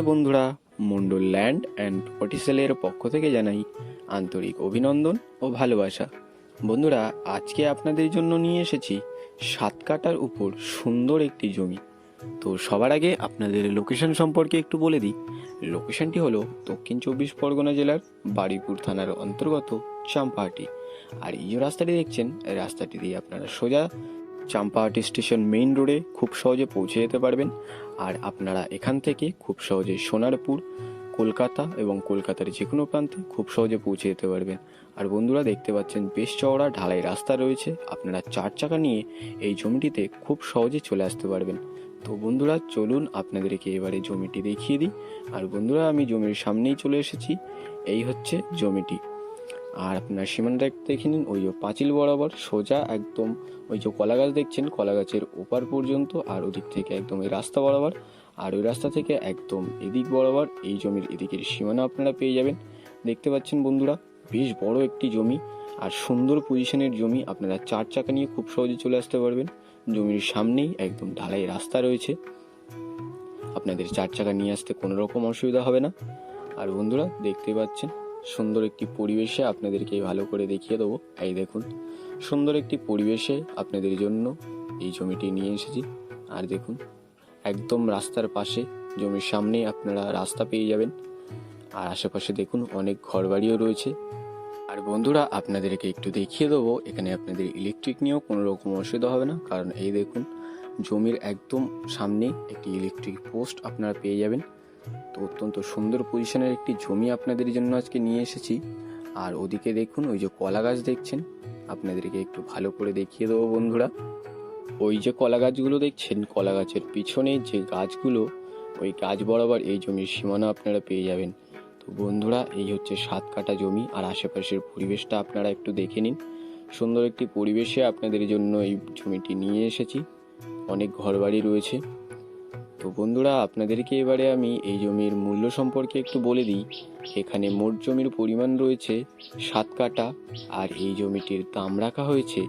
বন্ধুরা, Mondal land and অটিসেলের পক্ষ থেকে জানাই আন্তরিক অভিনন্দন ও ভালোবাসা। বন্ধুরা, আজকে আপনাদের জন্য নিয়ে এসেছি সাত কাটার উপর সুন্দর একটি জমি। তো সবার আগে আপনাদের লোকেশন সম্পর্কে একটু বলে দিই। লোকেশনটি হলো দক্ষিণ চব্বিশ পরগনা জেলার বারুইপুর থানার অন্তর্গত চাম্পাহাটি। আর এই যে রাস্তাটি দেখছেন, রাস্তাটি দিয়ে আপনারা সোজা চাম্পাহাটি স্টেশন মেইন রোডে খুব সহজে পৌঁছে যেতে পারবেন। আর আপনারা এখান থেকে খুব সহজে সোনারপুর, কলকাতা এবং কলকাতার যে কোনো প্রান্তে খুব সহজে পৌঁছে যেতে পারবেন। আর বন্ধুরা দেখতে পাচ্ছেন বেশ চওড়া ঢালাই রাস্তা রয়েছে। আপনারা চার চাকা নিয়ে এই জমিটিতে খুব সহজে চলে আসতে পারবেন। তো বন্ধুরা চলুন আপনাদেরকে এবারে জমিটি দেখিয়ে দিই। আর বন্ধুরা আমি জমির সামনেই চলে এসেছি। এই হচ্ছে জমিটি। আর আপনার সীমানাটা একটু দেখে নিন, ওই পাঁচিল বরাবর সোজা একদম ওই যে কলা গাছ দেখছেন কলা গাছের ওপার পর্যন্ত আর ওদিক থেকে একদম এই রাস্তা বরাবর। আর ওই রাস্তা থেকে একদম এদিক বরাবর এই জমির এদিকের সীমানা আপনারা পেয়ে যাবেন। দেখতে পাচ্ছেন বন্ধুরা, বেশ বড় একটি জমি। আর সুন্দর পজিশনের জমি, আপনারা চার চাকা নিয়ে খুব সহজে চলে আসতে পারবেন। জমির সামনেই একদম ঢালাই রাস্তা রয়েছে। আপনাদের চার চাকা নিয়ে আসতে কোনো রকম অসুবিধা হবে না। আর বন্ধুরা, দেখতে পাচ্ছেন সুন্দর একটি পরিবেশে আপনাদেরকে ভালো করে দেখিয়ে দেবো। এই দেখুন, সুন্দর একটি পরিবেশে আপনাদের জন্য এই জমিটি নিয়ে এসেছি। আর দেখুন, একদম রাস্তার পাশে, জমির সামনেই আপনারা রাস্তা পেয়ে যাবেন। আর আশেপাশে দেখুন, অনেক ঘরবাড়িও রয়েছে। আর বন্ধুরা, আপনাদেরকে একটু দেখিয়ে দেবো, এখানে আপনাদের ইলেকট্রিক নিয়েও কোনো রকম অসুবিধা হবে না। কারণ এই দেখুন, জমির একদম সামনে একটি ইলেকট্রিক পোস্ট আপনারা পেয়ে যাবেন। তো অত্যন্ত সুন্দর পজিশনের একটি জমি আপনাদের জন্য আজকে নিয়ে এসেছি। আর ওদিকে দেখুন, ওই যে কলা গাছ দেখছেন? আপনাদেরকে একটু ভালো করে দেখিয়ে দেবো বন্ধুরা। ওই যে কলা গাছগুলো দেখছেন, কলা গাছের পিছনে যে গাছগুলো, ওই গাছ বরাবর এই জমির সীমানা আপনারা পেয়ে যাবেন। তো বন্ধুরা, এই হচ্ছে সাত কাটা জমি, আর আশেপাশের পরিবেশটা আপনারা একটু দেখে নিন। সুন্দর একটি পরিবেশে আপনাদের জন্য এই জমিটি নিয়ে এসেছি। অনেক ঘরবাড়ি রয়েছে। তো বন্ধুরা, আপনাদেরকে এবারে আমি এই জমির মূল্য সম্পর্কে একটু বলে দিই। এখানে মোট জমির পরিমাণ রয়েছে সাত কাটা আর এই জমিটির দাম রাখা হয়েছে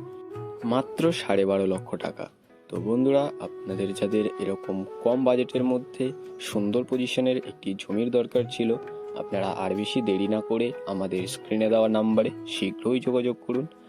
মাত্র সাড়ে বারো লক্ষ টাকা। তো বন্ধুরা, আপনাদের যাদের এরকম কম বাজেটের মধ্যে সুন্দর পজিশনের একটি জমির দরকার ছিল, আপনারা আর বেশি দেরি না করে আমাদের স্ক্রিনে দেওয়া নাম্বারে শীঘ্রই যোগাযোগ করুন।